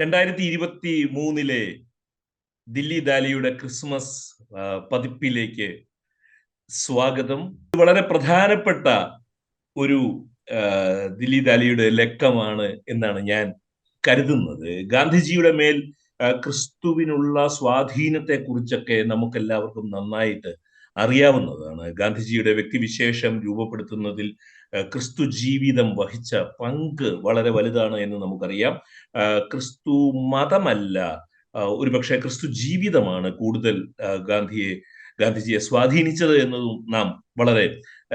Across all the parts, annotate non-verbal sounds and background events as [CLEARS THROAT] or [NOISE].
രണ്ടായിരത്തി ഇരുപത്തി മൂന്നിലെ ദില്ലി ദാലിയുടെ ക്രിസ്മസ് പതിപ്പിലേക്ക് സ്വാഗതം. വളരെ പ്രധാനപ്പെട്ട ഒരു ദില്ലി ദാലിയുടെ ലക്കമാണ് എന്നാണ് ഞാൻ കരുതുന്നത്. ഗാന്ധിജിയുടെ മേൽ ക്രിസ്തുവിനുള്ള സ്വാധീനത്തെ കുറിച്ചൊക്കെ നമുക്കെല്ലാവർക്കും നന്നായിട്ട് അറിയാവുന്നതാണ്. ഗാന്ധിജിയുടെ വ്യക്തിവിശേഷം രൂപപ്പെടുത്തുന്നതിൽ ക്രിസ്തു ജീവിതം വഹിച്ച പങ്ക് വളരെ വലുതാണ് എന്ന് നമുക്കറിയാം. ക്രിസ്തു മതമല്ല ഒരുപക്ഷെ ക്രിസ്തു ജീവിതമാണ് കൂടുതൽ ഗാന്ധിയെ ഗാന്ധിജിയെ സ്വാധീനിച്ചത് എന്നതും നാം വളരെ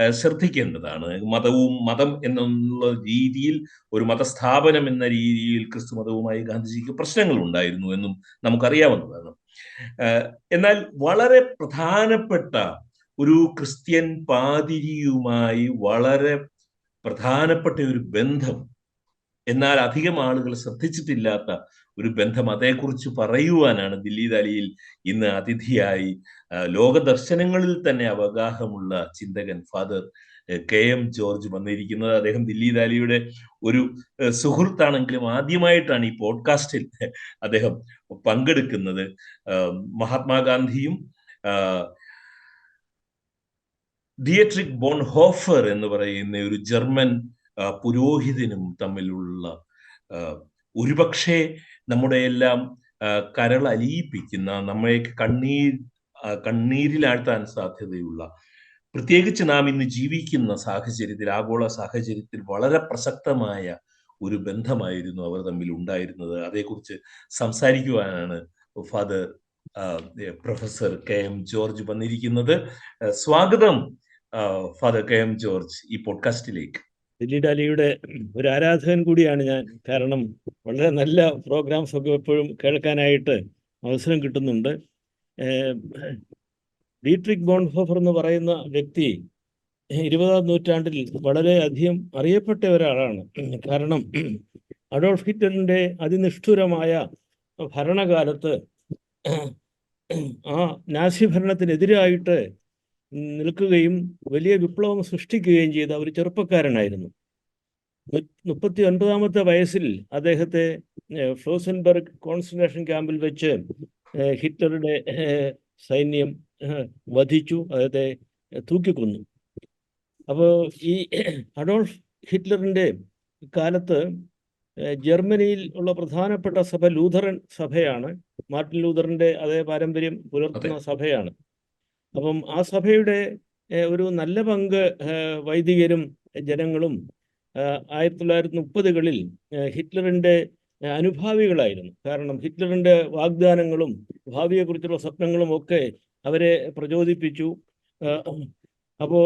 ശ്രദ്ധിക്കേണ്ടതാണ്. മതവും മതം എന്നുള്ള രീതിയിൽ ഒരു മതസ്ഥാപനം എന്ന രീതിയിൽ ക്രിസ്തു മതവുമായി ഗാന്ധിജിക്ക് പ്രശ്നങ്ങൾ ഉണ്ടായിരുന്നു എന്നും നമുക്കറിയാവുന്നതാണ്. എന്നാൽ വളരെ പ്രധാനപ്പെട്ട ഒരു ക്രിസ്ത്യൻ പാതിരിയുമായി വളരെ പ്രധാനപ്പെട്ട ഒരു ബന്ധം എന്നാൽ അധികം ആളുകൾ ശ്രദ്ധിച്ചിട്ടില്ലാത്ത ഒരു ബന്ധം അതേക്കുറിച്ച് പറയുവാനാണ് ദില്ലി ദാലിയിൽ ഇന്ന് അതിഥിയായി. ലോകദർശനങ്ങളിൽ തന്നെ അവഗാഹമുള്ള ചിന്തകൻ ഫാദർ കെ എം ജോർജ് വന്നിരിക്കുന്നത്. അദ്ദേഹം ദില്ലി ദാലിയുടെ ഒരു സുഹൃത്താണെങ്കിലും ആദ്യമായിട്ടാണ് ഈ പോഡ്കാസ്റ്റിൽ അദ്ദേഹം പങ്കെടുക്കുന്നത്. മഹാത്മാഗാന്ധിയും ഡിയട്രിക് ബോൺ ഹോഫർ എന്ന് പറയുന്ന ഒരു ജർമ്മൻ പുരോഹിതനും തമ്മിലുള്ള ഒരുപക്ഷെ നമ്മുടെ എല്ലാം കരൾ അലിയിപ്പിക്കുന്ന നമ്മളെ കണ്ണീർ കണ്ണീരിലാഴ്ത്താൻ സാധ്യതയുള്ള പ്രത്യേകിച്ച് നാം ഇന്ന് ജീവിക്കുന്ന സാഹചര്യത്തിൽ ആഗോള സാഹചര്യത്തിൽ വളരെ പ്രസക്തമായ ഒരു ബന്ധമായിരുന്നു അവർ തമ്മിൽ ഉണ്ടായിരുന്നത്. അതേക്കുറിച്ച് സംസാരിക്കുവാനാണ് father professor K M George വന്നിരിക്കുന്നത്. സ്വാഗതം ഫാദർ കെ എം ജോർജ് ഈ പോഡ്കാസ്റ്റിലേക്ക്. ദില്ലി ഡാലിയുടെ ഒരു ആരാധകൻ കൂടിയാണ് ഞാൻ. കാരണം വളരെ നല്ല പ്രോഗ്രാംസ് ഒക്കെ എപ്പോഴും കേൾക്കാനായിട്ട് അവസരം കിട്ടുന്നുണ്ട്. ഡീട്രിക് ബോൺഹോഫർ എന്ന് പറയുന്ന വ്യക്തി ഇരുപതാം നൂറ്റാണ്ടിൽ വളരെ അധികം അറിയപ്പെട്ട ഒരാളാണ്. കാരണം അഡോൾഫ് ഹിറ്റ്ലറിന്റെ അതിനിഷ്ഠുരമായ ഭരണകാലത്ത് ആ നാസി ഭരണത്തിനെതിരായിട്ട് നിൽക്കുകയും വലിയ വിപ്ലവം സൃഷ്ടിക്കുകയും ചെയ്ത ഒരു ചെറുപ്പക്കാരനായിരുന്നു. മുപ്പത്തി ഒൻപതാമത്തെ വയസ്സിൽ അദ്ദേഹത്തെ ഫ്രോസൻബർഗ് കോൺസെൻട്രേഷൻ ക്യാമ്പിൽ വെച്ച് ഹിറ്റ്ലറുടെ സൈന്യം [LAUGHS] വധിച്ചു അദ്ദേഹത്തെ തൂക്കിക്കൊന്നു. അപ്പോൾ ഈ [CLEARS THROAT] അഡോൾഫ് ഹിറ്റ്ലറിന്റെ കാലത്ത് ജർമ്മനിയിൽ ഉള്ള പ്രധാനപ്പെട്ട സഭ ലൂഥറൻ സഭയാണ്. മാർട്ടിൻ ലൂഥറിന്റെ അതേ പാരമ്പര്യം പുലർത്തുന്ന സഭയാണ്. അപ്പം ആ സഭയുടെ ഒരു നല്ല പങ്ക് വൈദികരും ജനങ്ങളും ആയിരത്തി തൊള്ളായിരത്തി മുപ്പതുകളിൽ ഹിറ്റ്ലറിന്റെ അനുഭാവികളായിരുന്നു. കാരണം ഹിറ്റ്ലറിന്റെ വാഗ്ദാനങ്ങളും ഭാവിയെക്കുറിച്ചുള്ള സ്വപ്നങ്ങളും ഒക്കെ അവരെ പ്രചോദിപ്പിച്ചു. അപ്പോൾ അപ്പോ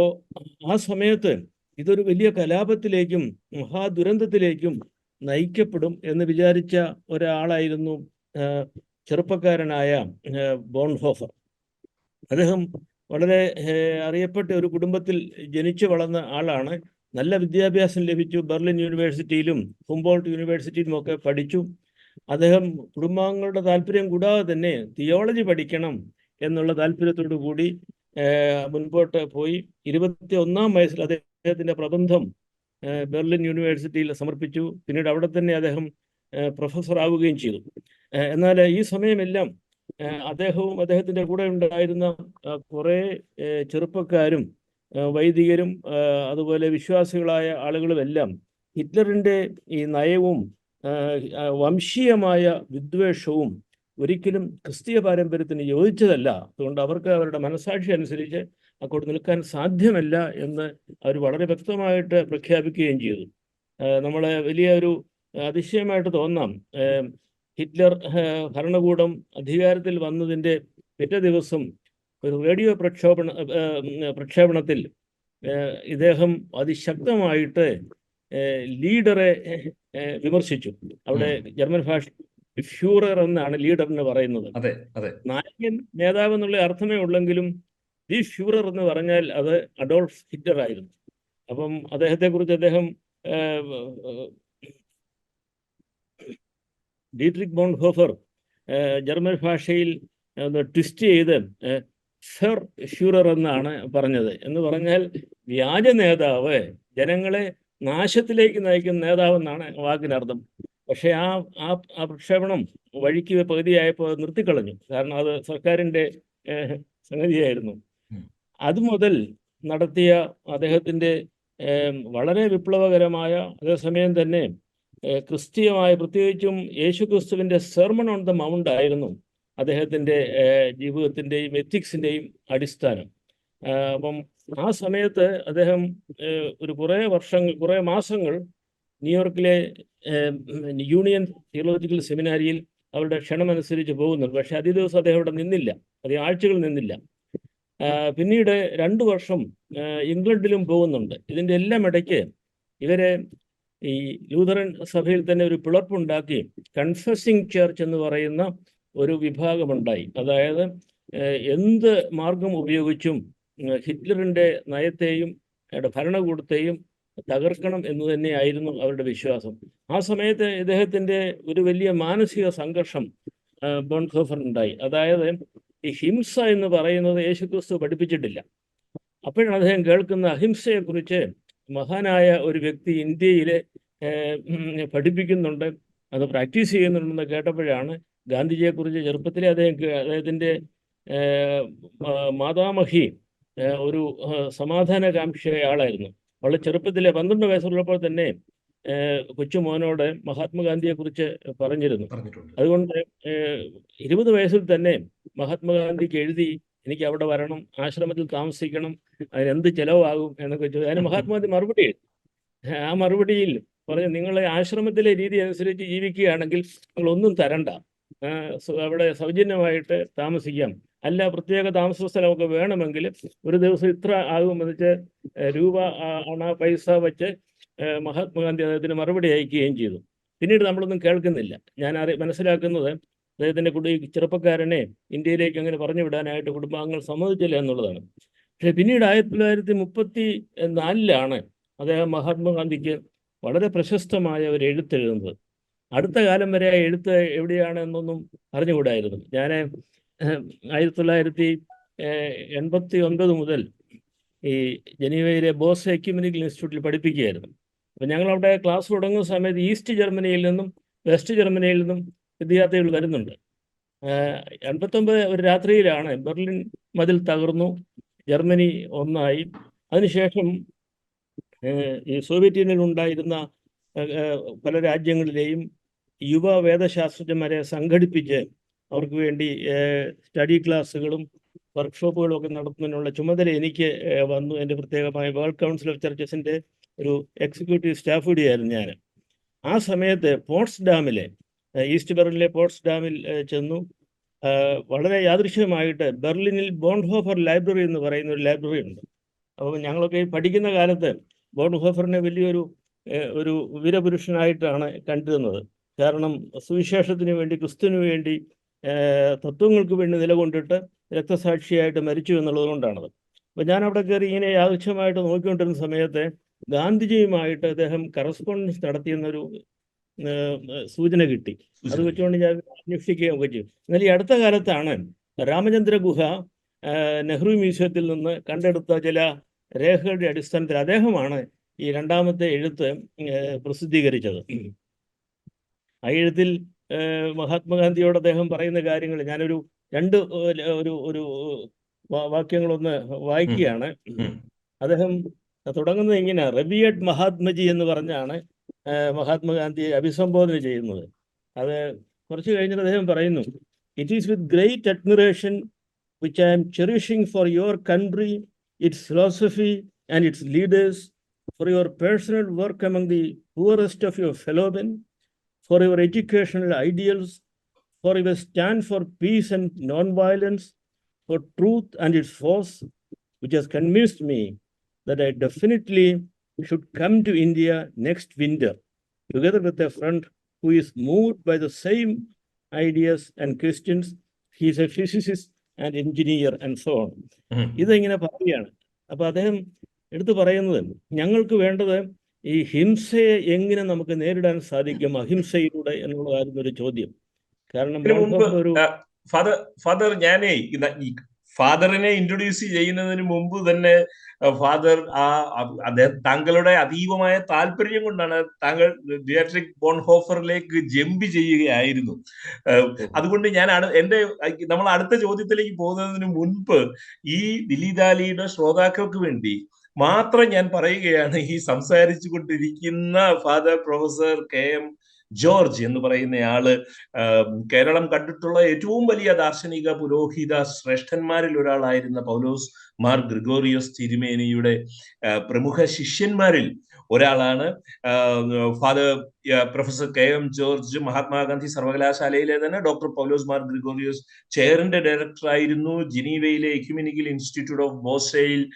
ആ സമയത്ത് ഇതൊരു വലിയ കലാപത്തിലേക്കും മഹാദുരന്തത്തിലേക്കും നയിക്കപ്പെടും എന്ന് വിചാരിച്ച ഒരാളായിരുന്നു ചെറുപ്പക്കാരനായ ബോൺഹോഫർ. അദ്ദേഹം വളരെ അറിയപ്പെട്ട ഒരു കുടുംബത്തിൽ ജനിച്ചു വളർന്ന ആളാണ്. നല്ല വിദ്യാഭ്യാസം ലഭിച്ചു. ബെർലിൻ യൂണിവേഴ്സിറ്റിയിലും ഹുംബോൾട്ട് യൂണിവേഴ്സിറ്റിയിലും ഒക്കെ പഠിച്ചു. അദ്ദേഹം കുടുംബാംഗങ്ങളുടെ താല്പര്യം കൂടാതെ തന്നെ തിയോളജി പഠിക്കണം. എന്നുള്ള താല്പര്യത്തോടു കൂടി മുൻപോട്ട് പോയി. ഇരുപത്തി ഒന്നാം വയസ്സിൽ അദ്ദേഹത്തിന്റെ പ്രബന്ധം ബെർലിൻ യൂണിവേഴ്സിറ്റിയിൽ സമർപ്പിച്ചു. പിന്നീട് അവിടെ തന്നെ അദ്ദേഹം പ്രൊഫസർ ആവുകയും ചെയ്തു. എന്നാൽ ഈ സമയമെല്ലാം അദ്ദേഹവും അദ്ദേഹത്തിന്റെ കൂടെ ഉണ്ടായിരുന്ന കുറേ ചെറുപ്പക്കാരും വൈദികരും അതുപോലെ വിശ്വാസികളായ ആളുകളുമെല്ലാം ഹിറ്റ്ലറിന്റെ ഈ നയവും വംശീയമായ വിദ്വേഷവും ഒരിക്കലും ക്രിസ്തീയ പാരമ്പര്യത്തിന് യോജിച്ചതല്ല. അതുകൊണ്ട് അവർക്ക് അവരുടെ മനസാക്ഷി അനുസരിച്ച് അങ്ങോട്ട് നിൽക്കാൻ സാധ്യമല്ല എന്ന് അവർ വളരെ വ്യക്തമായിട്ട് പ്രഖ്യാപിക്കുകയും ചെയ്തു. നമ്മളെ വലിയ ഒരു അതിശയമായിട്ട് തോന്നാം. ഹിറ്റ്ലർ ഭരണകൂടം അധികാരത്തിൽ വന്നതിന്റെ പിറ്റേ ദിവസം ഒരു റേഡിയോ പ്രക്ഷോഭണ പ്രക്ഷേപണത്തിൽ ഇദ്ദേഹം അതിശക്തമായിട്ട് ലീഡറെ വിമർശിച്ചു. അവിടെ ജർമ്മൻ ഭാഷ ഫ്യൂറർ എന്നാണ് ലീഡർ എന്ന് പറയുന്നത്. അതെ അതെ. നായകൻ നേതാവ് എന്നുള്ള അർത്ഥമേ ഉള്ളെങ്കിലും ദി ഫ്യൂറർ എന്ന് പറഞ്ഞാൽ അത് അഡോൾഫ് ഹിറ്റ്ലർ ആയിരുന്നു. അപ്പം അദ്ദേഹത്തെ കുറിച്ച് അദ്ദേഹം ഡീട്രിക് ബോൺഹോഫർ ഹോഫർ ജർമ്മൻ ഭാഷയിൽ ഒന്ന് ട്വിസ്റ്റ് ചെയ്ത് സർ ഷ്യൂറർ എന്നാണ് പറഞ്ഞത്. എന്ന് പറഞ്ഞാൽ വ്യാജ നേതാവ് ജനങ്ങളെ നാശത്തിലേക്ക് നയിക്കുന്ന നേതാവ് എന്നാണ് വാക്കിനർത്ഥം. പക്ഷേ ആ ആ ആ പ്രക്ഷേപണം വഴിക്ക് പകുതിയായപ്പോൾ നിർത്തിക്കളഞ്ഞു. കാരണം അത് സർക്കാരിന്റെ സംഗതിയായിരുന്നു. അത് മുതൽ നടത്തിയ അദ്ദേഹത്തിന്റെ വളരെ വിപ്ലവകരമായ അതേസമയം തന്നെ ക്രിസ്തീയമായ പ്രത്യേകിച്ചും യേശു ക്രിസ്തുവിന്റെ സെർമൺ ഓൺ ദ മൗണ്ട് ആയിരുന്നു അദ്ദേഹത്തിന്റെ ജീവിതത്തിന്റെയും എത്തിക്സിന്റെയും അടിസ്ഥാനം. അപ്പം ആ സമയത്ത് അദ്ദേഹം ഒരു കുറേ വർഷങ്ങൾ കുറേ മാസങ്ങൾ ന്യൂയോർക്കിലെ യൂണിയൻ തിയോളജിക്കൽ സെമിനാരിയിൽ അവരുടെ ക്ഷണമനുസരിച്ച് പോകുന്നുണ്ട്. പക്ഷെ അതേ ദിവസം അദ്ദേഹം അവിടെ നിന്നില്ല. അധികം ആഴ്ചകൾ നിന്നില്ല. പിന്നീട് രണ്ടു വർഷം ഇംഗ്ലണ്ടിലും പോകുന്നുണ്ട്. ഇതിന്റെ എല്ലാം ഇടയ്ക്ക് ഇവരെ ഈ ലൂതറൻ സഭയിൽ തന്നെ ഒരു പിളർപ്പുണ്ടാക്കി കൺഫസിങ് ചർച്ച് എന്ന് പറയുന്ന ഒരു വിഭാഗമുണ്ടായി. അതായത് എന്ത് മാർഗം ഉപയോഗിച്ചും ഹിറ്റ്ലറിന്റെ നയത്തെയും ഭരണകൂടത്തെയും തകർക്കണം എന്ന് തന്നെയായിരുന്നു അവരുടെ വിശ്വാസം. ആ സമയത്ത് ഇദ്ദേഹത്തിന്റെ ഒരു വലിയ മാനസിക സംഘർഷം ബോൺഖോഫറിനുണ്ടായി അതായത് ഈ ഹിംസ എന്ന് പറയുന്നത് യേശുക്രിസ്തു പഠിപ്പിച്ചിട്ടില്ല. അപ്പോഴാണ് അദ്ദേഹം കേൾക്കുന്ന അഹിംസയെക്കുറിച്ച് മഹാനായ ഒരു വ്യക്തി ഇന്ത്യയിലെ പഠിപ്പിക്കുന്നുണ്ട് അത് പ്രാക്ടീസ് ചെയ്യുന്നുണ്ടെന്ന് കേട്ടപ്പോഴാണ് ഗാന്ധിജിയെക്കുറിച്ച് ചെറുപ്പത്തിലെ അദ്ദേഹം അദ്ദേഹത്തിന്റെ മാതാമഹി ഒരു സമാധാനകാംക്ഷിയായ ആളായിരുന്നു. വളരെ ചെറുപ്പത്തിലെ പന്ത്രണ്ട് വയസ്സുള്ളപ്പോൾ തന്നെ കൊച്ചുമോനോട് മഹാത്മാഗാന്ധിയെ കുറിച്ച് പറഞ്ഞിരുന്നു. അതുകൊണ്ട് ഇരുപത് വയസ്സിൽ തന്നെ മഹാത്മാഗാന്ധിക്ക് എഴുതി എനിക്ക് അവിടെ വരണം ആശ്രമത്തിൽ താമസിക്കണം അതിനെന്ത് ചെലവാകും? എന്നൊക്കെ ചോദിച്ചു അതിന് മഹാത്മാഗാന്ധി മറുപടി എഴുതി. ആ മറുപടിയിൽ പറഞ്ഞു നിങ്ങളെ ആശ്രമത്തിലെ രീതി അനുസരിച്ച് ജീവിക്കുകയാണെങ്കിൽ നിങ്ങൾ ഒന്നും തരണ്ട. അവിടെ സൗജന്യമായിട്ട് താമസിക്കാം. അല്ല പ്രത്യേക താമസ സ്ഥലമൊക്കെ വേണമെങ്കിൽ ഒരു ദിവസം ഇത്ര ആകുമെന്ന് വെച്ച് രൂപ അണ പൈസ വെച്ച് മഹാത്മാഗാന്ധി അദ്ദേഹത്തിന് മറുപടി അയക്കുകയും ചെയ്തു. പിന്നീട് നമ്മളൊന്നും കേൾക്കുന്നില്ല. ഞാൻ അറി മനസ്സിലാക്കുന്നത് അദ്ദേഹത്തിന്റെ കുടി ചെറുപ്പക്കാരനെ ഇന്ത്യയിലേക്ക് അങ്ങനെ പറഞ്ഞു വിടാനായിട്ട് കുടുംബാംഗങ്ങൾ സമ്മതിച്ചില്ല എന്നുള്ളതാണ്. പക്ഷേ പിന്നീട് ആയിരത്തി തൊള്ളായിരത്തി മുപ്പത്തി നാലിലാണ് അദ്ദേഹം മഹാത്മാഗാന്ധിക്ക് വളരെ പ്രശസ്തമായ ഒരു എഴുത്ത് എഴുതുന്നത് അടുത്ത കാലം വരെ എഴുത്ത് എവിടെയാണ് എന്നൊന്നും അറിഞ്ഞുകൂടായിരുന്നു. ഞാൻ ആയിരത്തി തൊള്ളായിരത്തി എൺപത്തി ഒൻപത് മുതൽ ഈ ജനീവയിലെ ബോസ് എക്യുമെനിക്കൽ ഇൻസ്റ്റിറ്റ്യൂട്ടിൽ പഠിപ്പിക്കുകയായിരുന്നു. ഞങ്ങൾ അവിടെ ക്ലാസ് തുടങ്ങുന്ന സമയത്ത് ഈസ്റ്റ് ജർമ്മനിയിൽ നിന്നും വെസ്റ്റ് ജർമ്മനിയിൽ നിന്നും വിദ്യാർത്ഥികൾ വരുന്നുണ്ട്. എൺപത്തൊമ്പത് ഒരു രാത്രിയിലാണ് ബെർലിൻ മതിൽ തകർന്നു ജർമ്മനി ഒന്നായി. അതിനുശേഷം ഈ സോവിയറ്റ് യൂണിയനിൽ ഉണ്ടായിരുന്ന പല രാജ്യങ്ങളിലെയും യുവ വേദശാസ്ത്രജ്ഞന്മാരെ സംഘടിപ്പിച്ച് അവർക്ക് വേണ്ടി സ്റ്റഡി ക്ലാസ്സുകളും വർക്ക്ഷോപ്പുകളും ഒക്കെ നടത്തുന്നതിനുള്ള ചുമതല എനിക്ക് വന്നു. എന്റെ പ്രത്യേകമായ വേൾഡ് കൗൺസിൽ ഓഫ് ചർച്ചസിന്റെ ഒരു എക്സിക്യൂട്ടീവ് സ്റ്റാഫ് കൂടിയായിരുന്നു ഞാൻ. ആ സമയത്ത് പോട്സ് ഡാമിലെ ഈസ്റ്റ് ബെർലിനിലെ പോട്സ് ഡാമിൽ ചെന്നു. വളരെ യാദൃശ്യമായിട്ട് ബെർലിനിൽ ബോൺഹോഫർ ലൈബ്രറി എന്ന് പറയുന്ന ഒരു ലൈബ്രറി ഉണ്ട്. അപ്പോൾ ഞങ്ങളൊക്കെ പഠിക്കുന്ന കാലത്ത് ബോൺഹോഫറിനെ വലിയൊരു ഒരു വീരപുരുഷനായിട്ടാണ് കണ്ടിരുന്നത്. കാരണം സുവിശേഷത്തിന് വേണ്ടി ക്രിസ്തുവിന് വേണ്ടി തത്വങ്ങൾക്ക് വേണ്ടി നിലകൊണ്ടിട്ട് രക്തസാക്ഷിയായിട്ട് മരിച്ചു എന്നുള്ളത് കൊണ്ടാണത്. അപ്പോൾ ഞാൻ അവിടെ കയറി ഇങ്ങനെ യാദൃച്ഛമായിട്ട് നോക്കിക്കൊണ്ടിരുന്ന സമയത്ത് ഗാന്ധിജിയുമായിട്ട് അദ്ദേഹം കറസ്പോണ്ടൻസ് നടത്തിയെന്നൊരു സൂചന കിട്ടി. അത് വെച്ചുകൊണ്ട് ഞാൻ അന്വേഷിക്കുകയും ഒക്കെ ചെയ്തു. എന്നാൽ ഈ അടുത്ത കാലത്താണ് രാമചന്ദ്ര ഗുഹ നെഹ്റു മ്യൂസിയത്തിൽ നിന്ന് കണ്ടെടുത്ത ചില രേഖകളുടെ അടിസ്ഥാനത്തിൽ അദ്ദേഹമാണ് ഈ രണ്ടാമത്തെ എഴുത്ത് പ്രസിദ്ധീകരിച്ചത്. ആ എഴുത്തിൽ മഹാത്മാഗാന്ധിയോട് അദ്ദേഹം പറയുന്ന കാര്യങ്ങൾ ഞാനൊരു രണ്ട് ഒരു ഒരു വാക്യങ്ങളൊന്ന് വായിക്കുകയാണ്. അദ്ദേഹം തുടങ്ങുന്നത് ഇങ്ങനെ റബിയഡ് മഹാത്മജി എന്ന് പറഞ്ഞാണ് മഹാത്മാഗാന്ധിയെ അഭിസംബോധന ചെയ്യുന്നത് അത് കുറച്ച് കഴിഞ്ഞിട്ട് അദ്ദേഹം പറയുന്നു it is with great admiration which I'm cherishing for your country its philosophy and its leaders for your personal work among the poorest of your men for your educational ideals for your stand for peace and non-violence for truth and its force which has convinced me that I definitely should come to India next winter, together with a friend who is moved by the same ideas and questions. He is a physicist and engineer and so on. ഇതിങ്ങനെ പറയുകയാണ് അപ്പൊ അദ്ദേഹം എടുത്തു പറയുന്നത് ഞങ്ങൾക്ക് വേണ്ടത് ഈ ഹിംസയെ എങ്ങനെ നമുക്ക് നേരിടാൻ സാധിക്കും അഹിംസയിലൂടെ എന്നുള്ളതായിരുന്നു ഒരു ചോദ്യം. കാരണം ഒരു ഫാദർ ഫാദർ ഞാനേ ഫാദറിനെ ഇൻട്രൊഡ്യൂസ് ചെയ്യുന്നതിന് മുമ്പ് തന്നെ ഫാദർ ആ അദ്ദേഹം താങ്കളുടെ അതീവമായ താല്പര്യം കൊണ്ടാണ് താങ്കൾ ഡിയാട്രിക് ബോൺഹോഫറിലേക്ക് ജമ്പ് ചെയ്യുകയായിരുന്നു. അതുകൊണ്ട് ഞാൻ എന്റെ എന്റെ നമ്മൾ അടുത്ത ചോദ്യത്തിലേക്ക് പോകുന്നതിന് മുൻപ് ഈ ദിലീദാലിയുടെ ശ്രോതാക്കൾക്ക് വേണ്ടി മാത്രം ഞാൻ പറയുകയാണ് ഈ സംസാരിച്ചു കൊണ്ടിരിക്കുന്ന father professor K M George എന്ന് പറയുന്ന ആൾ കേരളം കണ്ടിട്ടുള്ള ഏറ്റവും വലിയ ദാർശനിക പുരോഹിത ശ്രേഷ്ഠന്മാരിൽ ഒരാളായിരുന്ന പൗലോസ് മാർ ഗ്രിഗോറിയോസ് തിരുമേനിയുടെ പ്രമുഖ ശിഷ്യന്മാരിൽ ഒരാളാണ്. Father professor K M George Mahatma Gandhi സർവകലാശാലയിലെ തന്നെ ഡോക്ടർ പൗലോസ് മാർ ഗ്രിഗോറിയോസ് ചെയറിന്റെ ഡയറക്ടർ ആയിരുന്നു ജിനീവയിലെ എക്യുമിനിക്കൽ ഇൻസ്റ്റിറ്റ്യൂട്ട് ഓഫ് ബോസയിൽ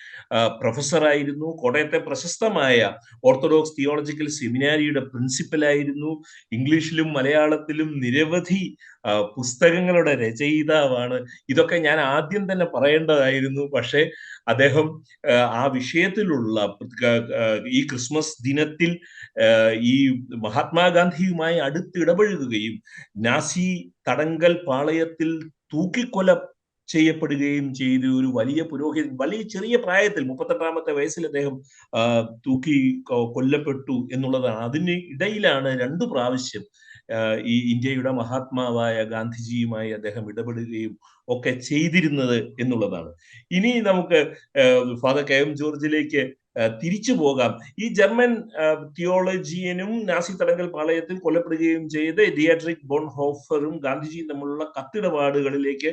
പ്രൊഫസറായിരുന്നു. കോട്ടയത്തെ പ്രശസ്തമായ ഓർത്തഡോക്സ് തിയോളജിക്കൽ സെമിനാരിയുടെ പ്രിൻസിപ്പൽ ആയിരുന്നു ഇംഗ്ലീഷിലും മലയാളത്തിലും നിരവധി പുസ്തകങ്ങളുടെ രചയിതാവാണ്. ഇതൊക്കെ ഞാൻ ആദ്യം തന്നെ പറയേണ്ടതായിരുന്നു. പക്ഷേ അദ്ദേഹം ആ, വിഷയത്തിലുള്ള ഈ ക്രിസ്മസ് ദിനത്തിൽ ഈ ഈ മഹാത്മാഗാന്ധിയുമായി അടുത്ത് ഇടപഴകുകയും നാസി തടങ്കൽ പാളയത്തിൽ തൂക്കിക്കൊല ചെയ്യപ്പെടുകയും ചെയ്ത ഒരു വലിയ പുരോഹിതൻ വലിയ ചെറിയ പ്രായത്തിൽ മുപ്പത്തെട്ടാമത്തെ വയസ്സിൽ അദ്ദേഹം തൂക്കി കൊല്ലപ്പെട്ടു എന്നുള്ളതാണ് അതിന് ഇടയിലാണ് രണ്ടു പ്രാവശ്യം ഈ ഇന്ത്യയുടെ മഹാത്മാവായ ഗാന്ധിജിയുമായി അദ്ദേഹം ഇടപെടുകയും ഒക്കെ ചെയ്തിരുന്നത് എന്നുള്ളതാണ്. ഇനി നമുക്ക് ഫാദർ കെ എം ജോർജിലേക്ക് തിരിച്ചു പോകാം. ഈ ജർമ്മൻ തിയോളജിയനും നാസി തടങ്കൽ പാളയത്തിൽ കൊല്ലപ്പെടുകയും ചെയ്ത് ഡിയാട്രിക് ബോൺ ഹോഫറും ഗാന്ധിജിയും തമ്മിലുള്ള കത്തിടപാടുകളിലേക്ക്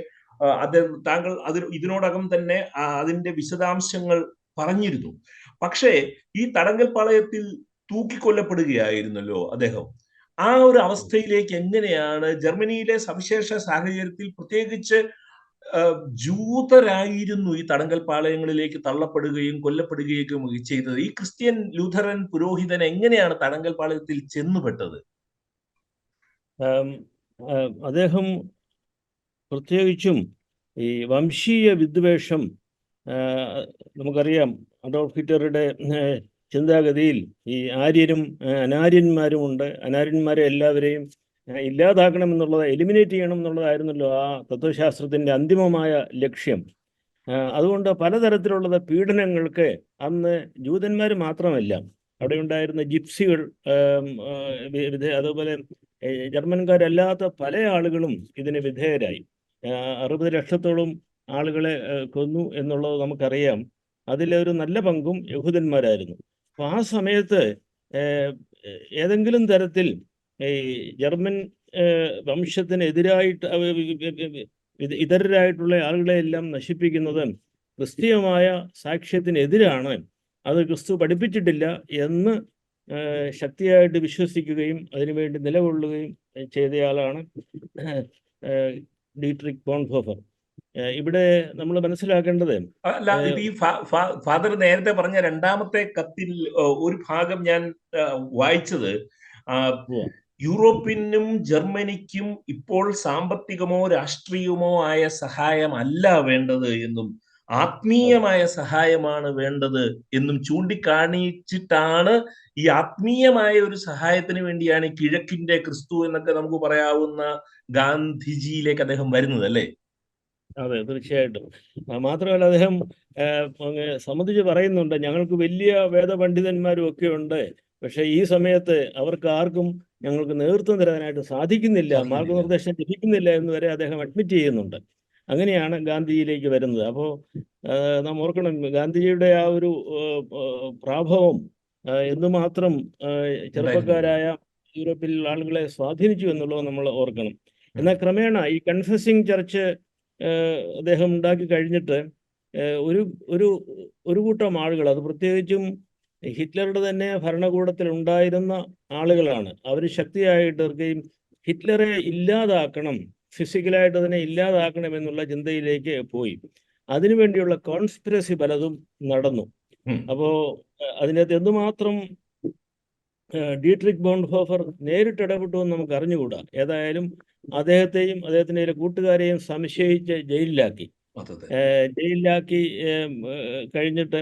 അത് താങ്കൾ അതിൽ ഇതിനോടകം തന്നെ അതിന്റെ വിശദാംശങ്ങൾ പറഞ്ഞിരുന്നു. പക്ഷേ ഈ തടങ്കൽ പാളയത്തിൽ തൂക്കിക്കൊല്ലപ്പെടുകയായിരുന്നല്ലോ അദ്ദേഹം. ആ ഒരു അവസ്ഥയിലേക്ക് എങ്ങനെയാണ് ജർമ്മനിയിലെ സവിശേഷ സാഹചര്യത്തിൽ പ്രത്യേകിച്ച് ജൂതരായിരുന്നു ഈ തടങ്കൽ പാളയങ്ങളിലേക്ക് തള്ളപ്പെടുകയും കൊല്ലപ്പെടുകയും ചെയ്തത്. ഈ ക്രിസ്ത്യൻ ലൂഥറൻ പുരോഹിതൻ എങ്ങനെയാണ് തടങ്കൽ പാളയത്തിൽ ചെന്നുപെട്ടത്? അദ്ദേഹം പ്രത്യേകിച്ചും ഈ വംശീയ വിദ്വേഷം നമുക്കറിയാം അഡോൾഫ് ഹിറ്റ്ലറുടെ ചിന്താഗതിയിൽ ഈ ആര്യരും അനാര്യന്മാരും അനാര്യന്മാരുമുണ്ട് അനാര്യന്മാരെ എല്ലാവരെയും ആ, ഇല്ലാതാക്കണമെന്നുള്ളത് എലിമിനേറ്റ് ചെയ്യണം എന്നുള്ളതായിരുന്നല്ലോ ആ തത്വശാസ്ത്രത്തിന്റെ അന്തിമമായ ലക്ഷ്യം. അതുകൊണ്ട് പലതരത്തിലുള്ള പീഡനങ്ങൾക്ക് അന്ന് ജൂതന്മാർ മാത്രമല്ല അവിടെ ഉണ്ടായിരുന്ന ജിപ്സികൾ അതുപോലെ ജർമ്മൻകാരല്ലാത്ത പല ആളുകളും ഇതിന് വിധേയരായി. അറുപത് ലക്ഷത്തോളം ആളുകളെ കൊന്നു എന്നുള്ളത് നമുക്കറിയാം. അതിലൊരു നല്ല പങ്കും യഹൂദന്മാരായിരുന്നു. അപ്പൊ ആ സമയത്ത് ഏതെങ്കിലും തരത്തിൽ ഈ ജർമ്മൻ വംശത്തിനെതിരായിട്ട് ഇതരരായിട്ടുള്ള ആളുകളെയെല്ലാം നശിപ്പിക്കുന്നത് ക്രിസ്തീയമായ സാക്ഷ്യത്തിനെതിരാണ് അത് ക്രിസ്തു പഠിപ്പിച്ചിട്ടില്ല എന്ന് ശക്തിയായിട്ട് വിശ്വസിക്കുകയും അതിനുവേണ്ടി നിലകൊള്ളുകയും ചെയ്തയാളാണ് ഡീട്രിക് ബോൺഹോഫർ ഇവിടെ നമ്മൾ മനസ്സിലാക്കേണ്ടത് അല്ല ഇത് ഈ ഫാദർ നേരത്തെ പറഞ്ഞ രണ്ടാമത്തെ കത്തിൽ ഒരു ഭാഗം ഞാൻ വായിച്ചത്. യൂറോപ്പിനും ജർമ്മനിക്കും ഇപ്പോൾ സാമ്പത്തികമോ രാഷ്ട്രീയമോ ആയ സഹായമല്ല വേണ്ടത് എന്നും ആത്മീയമായ സഹായമാണ് വേണ്ടത് എന്നും ചൂണ്ടിക്കാണിച്ചിട്ടാണ് ഈ ആത്മീയമായ ഒരു സഹായത്തിന് വേണ്ടിയാണ് കിഴക്കിന്റെ ക്രിസ്തു എന്നൊക്കെ നമുക്ക് പറയാവുന്ന ഗാന്ധിജിയിലേക്ക് അദ്ദേഹം വരുന്നത് അല്ലേ? അതെ തീർച്ചയായിട്ടും. മാത്രമല്ല അദ്ദേഹം സംബന്ധിച്ച് പറയുന്നുണ്ട് ഞങ്ങൾക്ക് വലിയ വേദപണ്ഡിതന്മാരും ഒക്കെ ഉണ്ട്. പക്ഷെ ഈ സമയത്ത് അവർക്ക് ആർക്കും ഞങ്ങൾക്ക് നേതൃത്വം തരാനായിട്ട് സാധിക്കുന്നില്ല. മാർഗനിർദ്ദേശം ലഭിക്കുന്നില്ല എന്ന് വരെ അദ്ദേഹം അഡ്മിറ്റ് ചെയ്യുന്നുണ്ട്. അങ്ങനെയാണ് ഗാന്ധിജിയിലേക്ക് വരുന്നത്. അപ്പോൾ നാം ഓർക്കണം ഗാന്ധിജിയുടെ ആ ഒരു പ്രാഭവം എന്തുമാത്രം ചെറുപ്പക്കാരായ യൂറോപ്പിലുള്ള ആളുകളെ സ്വാധീനിച്ചു എന്നുള്ളത് നമ്മൾ ഓർക്കണം. എന്നാൽ ക്രമേണ ഈ കൺഫ്യൂസിങ് ചർച്ച് അദ്ദേഹം ഉണ്ടാക്കി കഴിഞ്ഞിട്ട് ഒരു ഒരു ഒരു കൂട്ടം ആളുകൾ അത് പ്രത്യേകിച്ചും ഹിറ്റ്ലറുടെ തന്നെ ഭരണകൂടത്തിൽ ഉണ്ടായിരുന്ന ആളുകളാണ്. അവർ ശക്തിയായിട്ട് തീർക്കുകയും ഹിറ്റ്ലറെ ഇല്ലാതാക്കണം ഫിസിക്കലായിട്ട് തന്നെ ഇല്ലാതാക്കണം എന്നുള്ള ചിന്തയിലേക്ക് പോയി. അതിനുവേണ്ടിയുള്ള കോൺസ്പിരസി പലതും നടന്നു. അപ്പോ അതിനകത്ത് എന്തുമാത്രം ഡീട്രിക് ബോണ്ട് ഹോഫർ നേരിട്ട് ഇടപെട്ടു എന്ന് നമുക്ക് അറിഞ്ഞുകൂടാ. ഏതായാലും അദ്ദേഹത്തെയും അദ്ദേഹത്തിന്റെ കൂട്ടുകാരെയും സംശയിച്ച് ജയിലിലാക്കി. ജയിലിലാക്കി കഴിഞ്ഞിട്ട്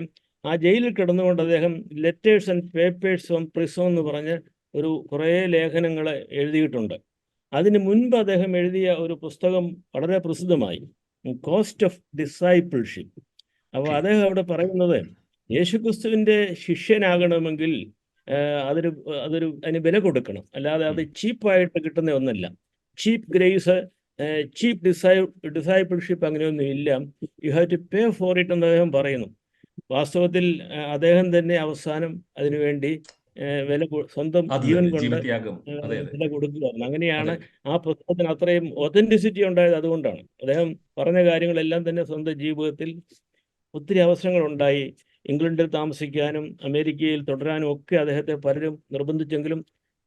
ആ ജയിലിൽ കിടന്നുകൊണ്ട് അദ്ദേഹം letters and papers on prison എന്ന് പറഞ്ഞ് ഒരു കുറേ ലേഖനങ്ങൾ എഴുതിയിട്ടുണ്ട്. അതിന് മുൻപ് അദ്ദേഹം എഴുതിയ ഒരു പുസ്തകം വളരെ പ്രസിദ്ധമായി കോസ്റ്റ് ഓഫ് ഡിസൈപ്പിൾഷിപ്പ് അപ്പോൾ അദ്ദേഹം അവിടെ പറയുന്നത് യേശുക്രിസ്തുവിന്റെ ശിഷ്യനാകണമെങ്കിൽ അതൊരു അതൊരു അതിന് വില കൊടുക്കണം. അല്ലാതെ അത് ചീപ്പായിട്ട് കിട്ടുന്ന ഒന്നല്ല. ചീപ്പ് ഗ്രേസ് ചീപ്പ് ഡിസൈ ഡിസൈപ്പിൾഷിപ്പ് അങ്ങനെയൊന്നും ഇല്ല. You have to pay for it എന്ന് അദ്ദേഹം പറയുന്നു. വാസ്തവത്തിൽ അദ്ദേഹം തന്നെ അവസാനം അതിനുവേണ്ടി വില സ്വന്തം ജീവൻ കൊണ്ട് വില കൊടുക്കുകയായിരുന്നു അങ്ങനെയാണ് ആ പുസ്തകത്തിന് അത്രയും ഒതന്റിസിറ്റി ഉണ്ടായത് അതുകൊണ്ടാണ്. അദ്ദേഹം പറഞ്ഞ കാര്യങ്ങളെല്ലാം തന്നെ സ്വന്തം ജീവിതത്തിൽ ഒത്തിരി അവസരങ്ങൾ ഉണ്ടായി ഇംഗ്ലണ്ടിൽ താമസിക്കാനും അമേരിക്കയിൽ തുടരാനും ഒക്കെ അദ്ദേഹത്തെ പലരും നിർബന്ധിച്ചെങ്കിലും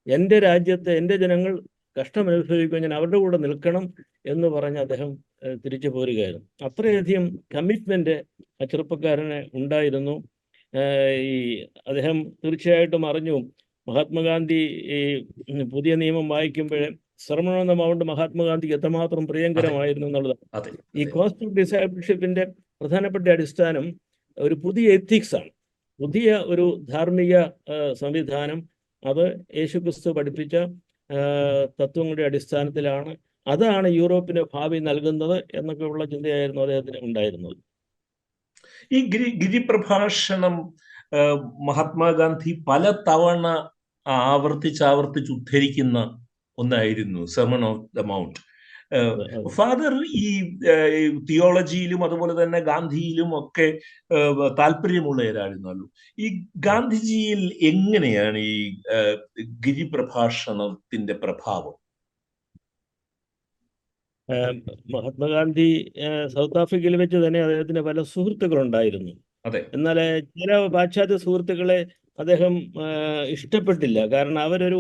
എന്റെ രാജ്യത്തെ എന്റെ ജനങ്ങൾ കഷ്ടം അനുഭവിക്കുമ്പോൾ ഞാൻ അവരുടെ കൂടെ നിൽക്കണം എന്ന് പറഞ്ഞ് അദ്ദേഹം തിരിച്ചു പോരുകയായിരുന്നു. അത്രയധികം കമ്മിറ്റ്മെന്റ് ആ ചെറുപ്പക്കാരന് ഉണ്ടായിരുന്നു. ഈ അദ്ദേഹം തീർച്ചയായിട്ടും അറിഞ്ഞു. മഹാത്മാഗാന്ധി ഈ പുതിയ നിയമം വായിക്കുമ്പോഴേ ശ്രമണമെന്ന മഹാത്മാഗാന്ധിക്ക് എത്രമാത്രം പ്രിയങ്കരമായിരുന്നു എന്നുള്ളതാണ് ഈ. കോസ്റ്റ് ഓഫ് ഡിസൈബിൾഷിപ്പിന്റെ പ്രധാനപ്പെട്ട അടിസ്ഥാനം ഒരു പുതിയ എത്തിക്സ് ആണ്. പുതിയ ഒരു ധാർമ്മിക സംവിധാനം. അത് യേശുക്രിസ്തു പഠിപ്പിച്ച തത്വങ്ങളുടെ അടിസ്ഥാനത്തിലാണ്. അതാണ് യൂറോപ്പിന് ഭാവി നൽകുന്നത് എന്നൊക്കെയുള്ള ചിന്തയായിരുന്നു അദ്ദേഹത്തിന് ഉണ്ടായിരുന്നത്. ഈ ഗിരി ഗിരിപ്രഭാഷണം മഹാത്മാഗാന്ധി പല തവണ ആവർത്തിച്ച് ആവർത്തിച്ച് ഉദ്ധരിക്കുന്ന ഒന്നായിരുന്നു sermon of the mount father ഈ തിയോളജിയിലും അതുപോലെ തന്നെ ഗാന്ധിയിലും ഒക്കെ താല്പര്യമുള്ള താല്പര്യമുള്ളവരായിരുന്നല്ലോ ഈ ഗാന്ധിജിയിൽ എങ്ങനെയാണ് ഈ ഗിരിപ്രഭാഷണത്തിന്റെ പ്രഭാവം? മഹാത്മാഗാന്ധി സൗത്ത് ആഫ്രിക്കയിൽ വെച്ച് തന്നെ അദ്ദേഹത്തിന് പല സുഹൃത്തുക്കളുണ്ടായിരുന്നു. അതെ. എന്നാൽ ചില പാശ്ചാത്യ സുഹൃത്തുക്കളെ അദ്ദേഹം ഇഷ്ടപ്പെട്ടില്ല. കാരണം അവരൊരു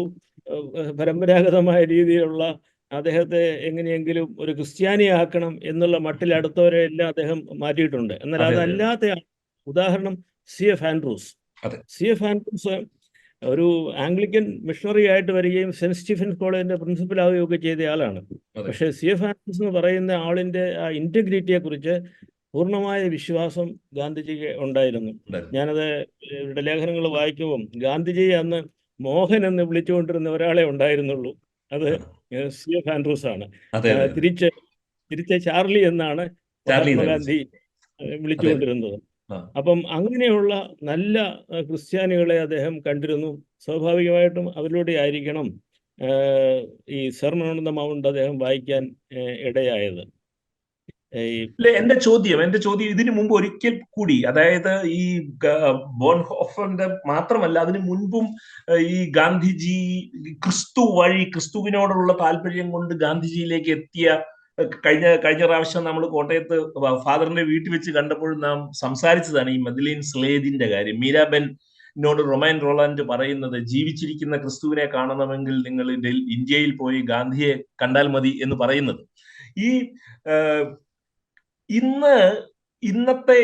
പരമ്പരാഗതമായ രീതിയിലുള്ള അദ്ദേഹത്തെ എങ്ങനെയെങ്കിലും ഒരു ക്രിസ്ത്യാനിയാക്കണം എന്നുള്ള മട്ടിൽ അടുത്തവരെ എല്ലാം അദ്ദേഹം മാറ്റിയിട്ടുണ്ട് എന്നാൽ അതെ, അതെ. അതല്ലാത്ത ഉദാഹരണം C F Andrews. C F Andrews ഒരു ആംഗ്ലിക്കൻ മിഷണറി ആയിട്ട് വരികയും സെന്റ് സ്റ്റീഫൻസ് കോളേജിന്റെ പ്രിൻസിപ്പൽ ആവുകയും ഒക്കെ ചെയ്ത ആളാണ് പക്ഷെ സി എഫ് ആൻഡ്രൂസ് എന്ന് പറയുന്ന ആളിന്റെ ആ ഇന്റഗ്രിറ്റിയെ കുറിച്ച് പൂർണമായ വിശ്വാസം ഗാന്ധിജിക്ക് ഉണ്ടായിരുന്നു ഉണ്ടായിരുന്നു. ഞാനത് ഇവരുടെ ലേഖനങ്ങൾ വായിക്കുമ്പോൾ ഗാന്ധിജി അന്ന് മോഹൻ എന്ന് വിളിച്ചുകൊണ്ടിരുന്ന ഒരാളെ ഉണ്ടായിരുന്നുള്ളൂ അത് സി എഫ് ആൻഡ്രൂസ് ആണ്. തിരിച്ച് തിരിച്ച് ചാർലി എന്നാണ് ചാർലി മഹാത്മാഗാന്ധി വിളിച്ചുകൊണ്ടിരുന്നത്. അപ്പം അങ്ങനെയുള്ള നല്ല ക്രിസ്ത്യാനികളെ അദ്ദേഹം കണ്ടിരുന്നു. സ്വാഭാവികമായിട്ടും അവരിലൂടെ ആയിരിക്കണം ഈ സെർമൺ ഓൺ ദ മൗണ്ട് അദ്ദേഹം വായിക്കാൻ ഇടയായത്. എന്റെ ചോദ്യം എന്റെ ചോദ്യം ഇതിനു മുമ്പ് ഒരിക്കൽ കൂടി അതായത് ഈ ബോൺ ബോൺഹോഫറിന്റെ മാത്രമല്ല അതിനു മുൻപും ഈ ഗാന്ധിജി ക്രിസ്തു വഴി ക്രിസ്തുവിനോടുള്ള താല്പര്യം കൊണ്ട് ഗാന്ധിജിയിലേക്ക് എത്തിയ കഴിഞ്ഞ കഴിഞ്ഞ പ്രാവശ്യം നമ്മൾ കോട്ടയത്ത് ഫാദറിന്റെ വീട്ടിൽ വെച്ച് കണ്ടപ്പോൾ നാം സംസാരിച്ചതാണ് ഈ മദലീൻ സ്ലേദിന്റെ കാര്യം. മീരാബെൻ എന്നോട് റൊമാൻ റോളാൻഡ് പറയുന്നത് ജീവിച്ചിരിക്കുന്ന ക്രിസ്തുവിനെ കാണണമെങ്കിൽ നിങ്ങൾ ഇന്ത്യയിൽ പോയി ഗാന്ധിയെ കണ്ടാൽ മതി എന്ന് പറയുന്നത്. ഈ ഇന്ന് ഇന്നത്തെ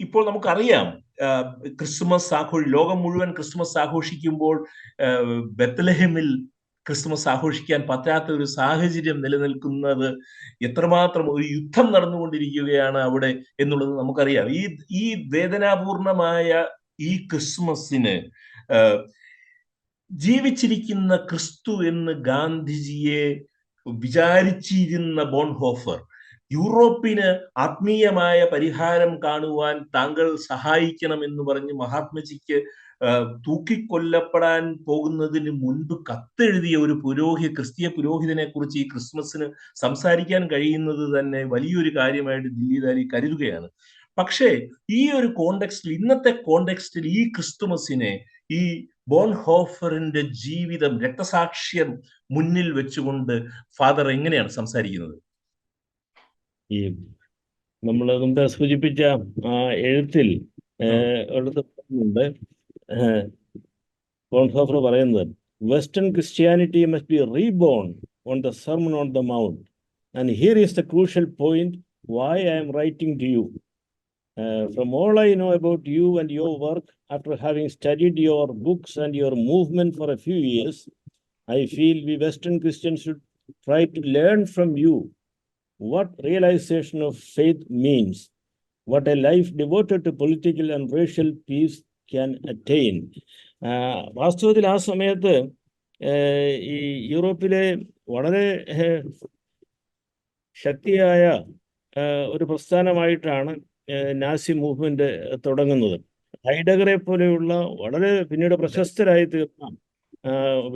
ഇപ്പോൾ നമുക്കറിയാം ക്രിസ്മസ് ആഘോഷ ലോകം മുഴുവൻ ക്രിസ്മസ് ആഘോഷിക്കുമ്പോൾ ബത്തലഹിമിൽ ക്രിസ്മസ് ആഘോഷിക്കാൻ പറ്റാത്ത ഒരു സാഹചര്യം നിലനിൽക്കുന്നത് എത്രമാത്രം ഒരു യുദ്ധം നടന്നുകൊണ്ടിരിക്കുകയാണ് അവിടെ എന്നുള്ളത് നമുക്കറിയാം. ഈ ഈ വേദനാപൂർണമായ ഈ ക്രിസ്മസിന് ജീവിച്ചിരിക്കുന്ന ക്രിസ്തു എന്ന് ഗാന്ധിജിയെ വിചാരിച്ചിരുന്ന ബോൺഹോഫർ യൂറോപ്പിന് ആത്മീയമായ പരിഹാരം കാണുവാൻ താങ്കൾ സഹായിക്കണം എന്ന് പറഞ്ഞ് മഹാത്മജിക്ക് തൂക്കിക്കൊല്ലപ്പെടാൻ പോകുന്നതിന് മുൻപ് കത്തെഴുതിയ ഒരു പുരോഹി ക്രിസ്തീയ പുരോഹിതനെ കുറിച്ച് ഈ ക്രിസ്മസിന് സംസാരിക്കാൻ കഴിയുന്നത് തന്നെ വലിയൊരു കാര്യമായിട്ട് ദില്ലിദാരി കരുതുകയാണ്. പക്ഷേ ഈ ഒരു കോണ്ടെക്സ്റ്റിൽ ഇന്നത്തെ കോണ്ടെക്സ്റ്റിൽ ഈ ക്രിസ്തുമസിനെ ഈ ബോൺ ഹോഫറിന്റെ ജീവിതം രക്തസാക്ഷ്യം മുന്നിൽ വെച്ചുകൊണ്ട് ഫാദർ എങ്ങനെയാണ് സംസാരിക്കുന്നത്? ഈ നമ്മൾ മുമ്പേ സൂചിപ്പിച്ച ആ എഴുത്തിൽ ഏഹ്, ഒരിടത്ത് പറയുന്നുണ്ട് ബോൺഹോഫർ പറയുന്നത് western Christianity must be reborn on the sermon on the mount and here is the crucial point why I'm writing to you from all I know about you and your work after having studied your books and your movement for a few years I feel we western Christians should try to learn from you what realization of faith means, what a life devoted to political and racial peace can attain. വാസ്തവത്തിൽ ആ സമയത്ത് ഈ യൂറോപ്പിലെ വളരെ ശക്തിയായ ഒരു പ്രസ്ഥാനമായിട്ടാണ് Nazi movement തുടങ്ങുന്നത് ഹൈഡഗറെ പോലെയുള്ള വളരെ പിന്നീട് പ്രശസ്തരായി തീർന്ന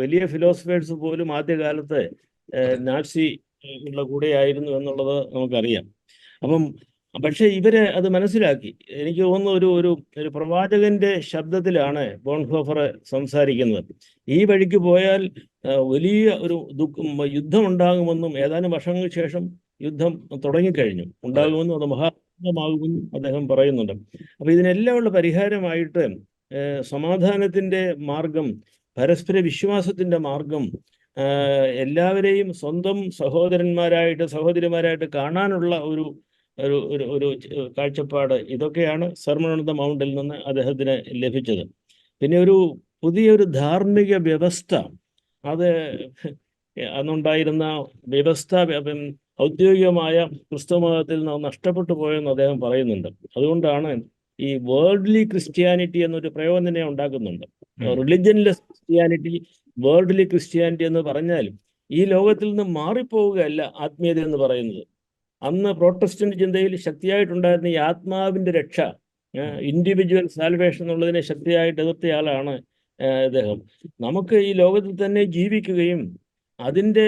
വലിയ ഫിലോസഫേഴ്സ് പോലും ആദ്യകാലത്ത് നാസി ഉള്ള കൂടെയായിരുന്നു എന്നുള്ളത് നമുക്കറിയാം. അപ്പം പക്ഷേ ഇവരെ അത് മനസ്സിലാക്കി. എനിക്ക് തോന്നുന്നു ഒരു ഒരു ഒരു പ്രവാചകന്റെ ശബ്ദത്തിലാണ് ബോൺഹോഫർ സംസാരിക്കുന്നത്. ഈ വഴിക്ക് പോയാൽ വലിയ ഒരു യുദ്ധം ഉണ്ടാകുമെന്നും ഏതാനും വർഷങ്ങൾക്ക് ശേഷം യുദ്ധം തുടങ്ങിക്കഴിഞ്ഞു. ഉണ്ടാകുമെന്നും അത് മഹാത്മാകുമെന്നും അദ്ദേഹം പറയുന്നുണ്ട്. അപ്പൊ ഇതിനെല്ലാമുള്ള പരിഹാരമായിട്ട് സമാധാനത്തിന്റെ മാർഗം പരസ്പര വിശ്വാസത്തിന്റെ മാർഗം എല്ലാവരെയും സ്വന്തം സഹോദരന്മാരായിട്ട് സഹോദരിമാരായിട്ട് കാണാനുള്ള ഒരു ഒരു ഒരു ഒരു കാഴ്ചപ്പാട് ഇതൊക്കെയാണ് സർമൺ ഓൺ ദ മൗണ്ടിൽ നിന്ന് അദ്ദേഹത്തിന് ലഭിച്ചത്. പിന്നെ ഒരു പുതിയൊരു ധാർമ്മിക വ്യവസ്ഥ. അത് അന്നുണ്ടായിരുന്ന വ്യവസ്ഥ ഔദ്യോഗികമായ ക്രിസ്തു മതത്തിൽ നിന്ന് നഷ്ടപ്പെട്ടു പോയെന്ന് അദ്ദേഹം പറയുന്നുണ്ട്. അതുകൊണ്ടാണ് ഈ വേൾഡ്ലി ക്രിസ്ത്യാനിറ്റി എന്നൊരു പ്രയോഗം തന്നെ ഉണ്ടാക്കുന്നുണ്ട്. Religionless religionless Christianity worldly Christianity എന്ന് പറഞ്ഞാലും ഈ ലോകത്തിൽ നിന്ന് മാറിപ്പോവുകയല്ല ആത്മീയത എന്ന് പറയുന്നത്. അന്ന് പ്രോട്ടസ്റ്റന്റ് ചിന്തയിൽ ശക്തിയായിട്ടുണ്ടായിരുന്ന ഈ ആത്മാവിന്റെ രക്ഷ ഇൻഡിവിജ്വൽ സാൽവേഷൻ എന്നുള്ളതിനെ ശക്തിയായിട്ട് എതിർത്തയാളാണ് അദ്ദേഹം നമുക്ക് ഈ ലോകത്തിൽ തന്നെ ജീവിക്കുകയും അതിന്റെ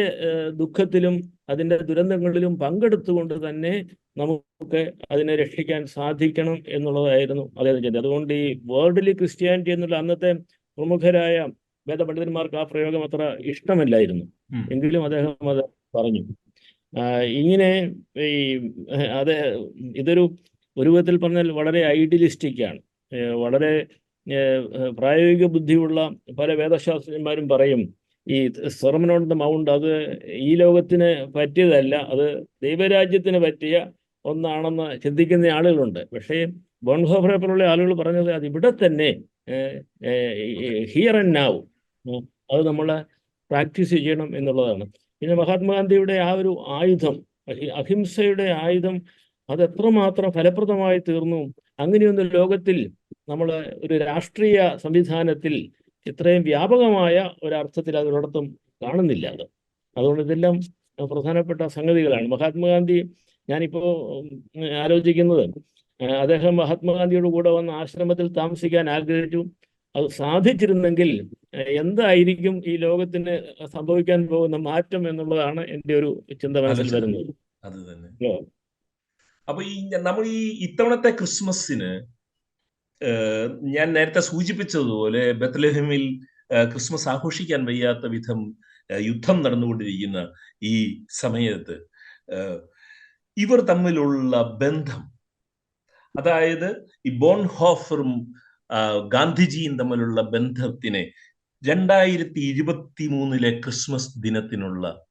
ദുഃഖത്തിലും അതിന്റെ ദുരന്തങ്ങളിലും പങ്കെടുത്തുകൊണ്ട് തന്നെ നമുക്ക് അതിനെ രക്ഷിക്കാൻ സാധിക്കണം എന്നുള്ളതായിരുന്നു അദ്ദേഹം ചിന്ത. അതുകൊണ്ട് ഈ വേൾഡ്ലി ക്രിസ്ത്യാനിറ്റി എന്നുള്ള അന്നത്തെ പ്രമുഖരായ വേദപണ്ഡിതന്മാർക്ക് ആ പ്രയോഗം അത്ര ഇഷ്ടമല്ലായിരുന്നു. എങ്കിലും അദ്ദേഹം അത് പറഞ്ഞു. ഇങ്ങനെ ഈ അത് ഇതൊരു ഒരു വിധത്തിൽ പറഞ്ഞാൽ വളരെ ഐഡിയലിസ്റ്റിക് ആണ്. വളരെ പ്രായോഗിക ബുദ്ധിയുള്ള പല വേദശാസ്ത്രജ്ഞന്മാരും പറയും ഈ സ്വർമനോട് ഓൺ ദ മൗണ്ട് അത് ഈ ലോകത്തിന് പറ്റിയതല്ല അത് ദൈവരാജ്യത്തിന് പറ്റിയ ഒന്നാണെന്ന് ചിന്തിക്കുന്ന ആളുകളുണ്ട്. പക്ഷേ ബോൺഹോഫറെ പോലുള്ള ആളുകൾ പറഞ്ഞത് അത് ഇവിടെ തന്നെ ഹിയർ ആൻഡ് നാവ് അത് നമ്മൾ പ്രാക്ടീസ് ചെയ്യണം എന്നുള്ളതാണ്. പിന്നെ മഹാത്മാഗാന്ധിയുടെ ആ ഒരു ആയുധം അഹിംസയുടെ ആയുധം അത് എത്രമാത്രം ഫലപ്രദമായി തീർന്നു. അങ്ങനെയൊന്ന് ലോകത്തിൽ നമ്മൾ ഒരു രാഷ്ട്രീയ സംവിധാനത്തിൽ ഇത്രയും വ്യാപകമായ ഒരർത്ഥത്തിൽ അതിനോടൊപ്പം കാണുന്നില്ല അത്. അതുകൊണ്ട് ഇതെല്ലാം പ്രധാനപ്പെട്ട സംഗതികളാണ്. മഹാത്മാഗാന്ധി ഞാനിപ്പോൾ ആലോചിക്കുന്നത് അദ്ദേഹം മഹാത്മാഗാന്ധിയുടെ കൂടെ വന്ന ആശ്രമത്തിൽ താമസിക്കാൻ ആഗ്രഹിച്ചു. അത് സാധിച്ചിരുന്നെങ്കിൽ എന്തായിരിക്കും ഈ ലോകത്തിന് സംഭവിക്കാൻ പോകുന്ന മാറ്റം എന്നുള്ളതാണ് എന്റെ ഒരു ചിന്ത മനസ്സിൽ. വരുന്നത് അത് തന്നെ. അപ്പൊ ഈ നമ്മൾ ഈ ഇത്തവണത്തെ ക്രിസ്മസിന് ഞാൻ നേരത്തെ സൂചിപ്പിച്ചതുപോലെ ബത്ലഹിമിൽ ക്രിസ്മസ് ആഘോഷിക്കാൻ വയ്യാത്ത വിധം യുദ്ധം നടന്നുകൊണ്ടിരിക്കുന്ന ഈ സമയത്ത് ഇവർ തമ്മിലുള്ള ബന്ധം അതായത് ഈ ബോൺഹോഫറും ആ, ഗാന്ധിജിയും തമ്മിലുള്ള ബന്ധത്തിനെ രണ്ടായിരത്തി ഇരുപത്തി മൂന്നിലെ ക്രിസ്മസ് ദിനത്തിനുള്ള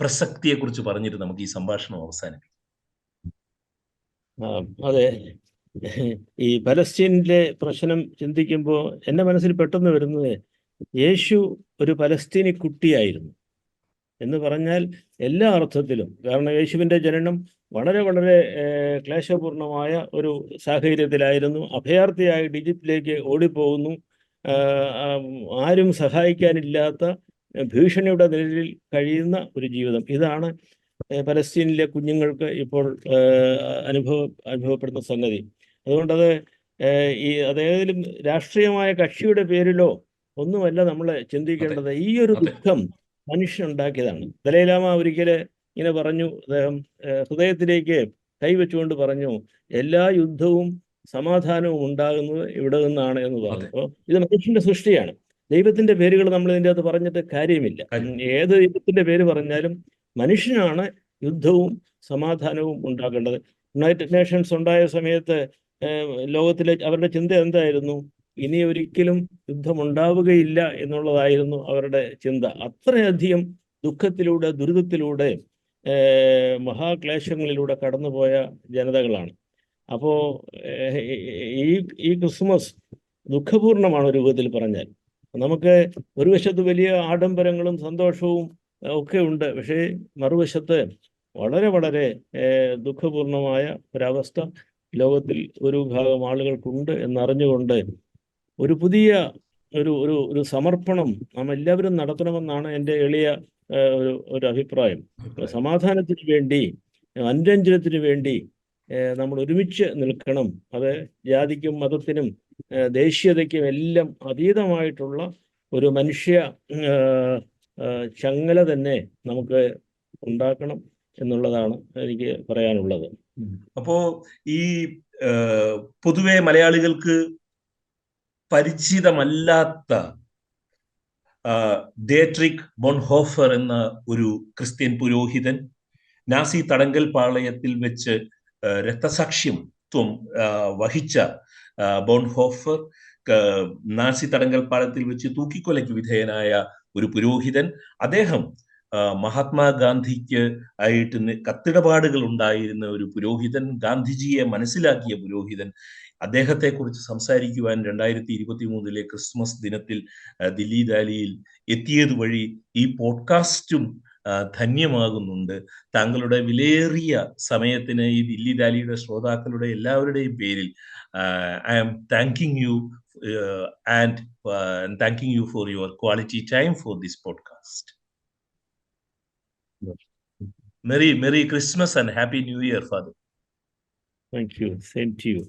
പ്രസക്തിയെ കുറിച്ച് പറഞ്ഞിട്ട് നമുക്ക് ഈ സംഭാഷണം അവസാനിപ്പിക്കാം. അതെ. ഈ പലസ്തീനിലെ പ്രശ്നം ചിന്തിക്കുമ്പോൾ എന്റെ മനസ്സിൽ പെട്ടെന്ന് വരുന്നത് യേശു ഒരു പലസ്തീനി കുട്ടിയായിരുന്നു. എന്ന് പറഞ്ഞാൽ എല്ലാ അർത്ഥത്തിലും കാരണം യേശുവിന്റെ ജനനം വളരെ വളരെ ക്ലേശപൂർണമായ ഒരു സാഹചര്യത്തിലായിരുന്നു. അഭയാർത്ഥിയായി ഡിജിറ്റിലേക്ക് ഓടിപ്പോകുന്നു. ആരും സഹായിക്കാനില്ലാത്ത ഭീഷണിയുടെ നിഴലിൽ കഴിയുന്ന ഒരു ജീവിതം. ഇതാണ് പലസ്തീനിലെ കുഞ്ഞുങ്ങൾക്ക് ഇപ്പോൾ അനുഭവ അനുഭവപ്പെടുന്ന സംഗതി. അതുകൊണ്ടത് ഈ അതേതെങ്കിലും രാഷ്ട്രീയമായ കക്ഷിയുടെ പേരിലോ ഒന്നുമല്ല നമ്മൾ ചിന്തിക്കേണ്ടത്. ഈ ഒരു ദുഃഖം മനുഷ്യനുണ്ടാക്കിയതാണ്. ദലൈലാമ ഒരിക്കൽ ഇങ്ങനെ പറഞ്ഞു. അദ്ദേഹം ഹൃദയത്തിലേക്ക് കൈവച്ചുകൊണ്ട് പറഞ്ഞു എല്ലാ യുദ്ധവും സമാധാനവും ഉണ്ടാകുന്നത് ഇവിടെ നിന്നാണ് എന്ന് പറഞ്ഞു. അപ്പോൾ ഇത് മനുഷ്യന്റെ സൃഷ്ടിയാണ്. ദൈവത്തിന്റെ പേരുകൾ നമ്മൾ ഇതിന്റെ അകത്ത് പറഞ്ഞിട്ട് കാര്യമില്ല. ഏത് ദൈവത്തിന്റെ പേര് പറഞ്ഞാലും മനുഷ്യനാണ് യുദ്ധവും സമാധാനവും ഉണ്ടാക്കേണ്ടത് യുണൈറ്റഡ് നേഷൻസ് ഉണ്ടായ സമയത്ത് ലോകത്തിലെ അവരുടെ ചിന്ത എന്തായിരുന്നു? ഇനി ഒരിക്കലും യുദ്ധം ഉണ്ടാവുകയില്ല എന്നുള്ളതായിരുന്നു അവരുടെ ചിന്ത. അത്രയധികം ദുഃഖത്തിലൂടെ ദുരിതത്തിലൂടെ മഹാക്ലേശങ്ങളിലൂടെ കടന്നുപോയ ജനതകളാണ്. അപ്പോൾ ഈ ഈ ക്രിസ്മസ് ദുഃഖപൂർണമാണ് ഒരു വിധത്തിൽ പറഞ്ഞാൽ. നമുക്ക് ഒരു വശത്ത് വലിയ ആഡംബരങ്ങളും സന്തോഷവും ഒക്കെ ഉണ്ട്. പക്ഷേ മറുവശത്ത് വളരെ വളരെ ദുഃഖപൂർണമായ ഒരവസ്ഥ ലോകത്തിൽ ഒരു വിഭാഗം ആളുകൾക്കുണ്ട് എന്നറിഞ്ഞുകൊണ്ട് ഒരു പുതിയ ഒരു ഒരു ഒരു സമർപ്പണം നാം എല്ലാവരും നടത്തണമെന്നാണ് എന്റെ എളിയ ഒരു ഒരു അഭിപ്രായം. സമാധാനത്തിന് വേണ്ടി അനുരഞ്ജനത്തിന് വേണ്ടി നമ്മൾ ഒരുമിച്ച് നിൽക്കണം. അത് ജാതിക്കും മതത്തിനും ദേശീയതയ്ക്കും എല്ലാം അതീതമായിട്ടുള്ള ഒരു മനുഷ്യ ചങ്ങല തന്നെ നമുക്ക് ഉണ്ടാക്കണം എന്നുള്ളതാണ് എനിക്ക് പറയാനുള്ളത്. അപ്പോ ഈ പൊതുവെ മലയാളികൾക്ക് പരിചിതമല്ലാത്ത ഡേട്രിക് ബോൺഹോഫർ എന്ന ഒരു ക്രിസ്ത്യൻ പുരോഹിതൻ നാസി തടങ്കൽ പാളയത്തിൽ വെച്ച് രക്തസാക്ഷ്യം വഹിച്ച ബോൺഹോഫർ നാസി തടങ്കൽ പാളയത്തിൽ വെച്ച് തൂക്കിക്കൊലയ്ക്ക് വിധേയനായ ഒരു പുരോഹിതൻ. അദ്ദേഹം മഹാത്മാഗാന്ധിക്ക് ആയിട്ട് കത്തിടപാടുകൾ ഉണ്ടായിരുന്ന ഒരു പുരോഹിതൻ ഗാന്ധിജിയെ മനസ്സിലാക്കിയ പുരോഹിതൻ. അദ്ദേഹത്തെക്കുറിച്ച് സംസാരിക്കുവാൻ രണ്ടായിരത്തി ഇരുപത്തി മൂന്നിലെ ക്രിസ്മസ് ദിനത്തിൽ ദില്ലി ദാലിയിൽ എത്തിയത് വഴി ഈ പോഡ്കാസ്റ്റും ധന്യമാകുന്നുണ്ട്. താങ്കളുടെ വിലയേറിയ സമയത്തിന് ഈ ദില്ലി ദാലിയുടെ ശ്രോതാക്കളുടെ എല്ലാവരുടെയും പേരിൽ I am thanking you and thanking you for your quality time for this podcast. Merry merry Christmas and happy new year father. Thank you Same to you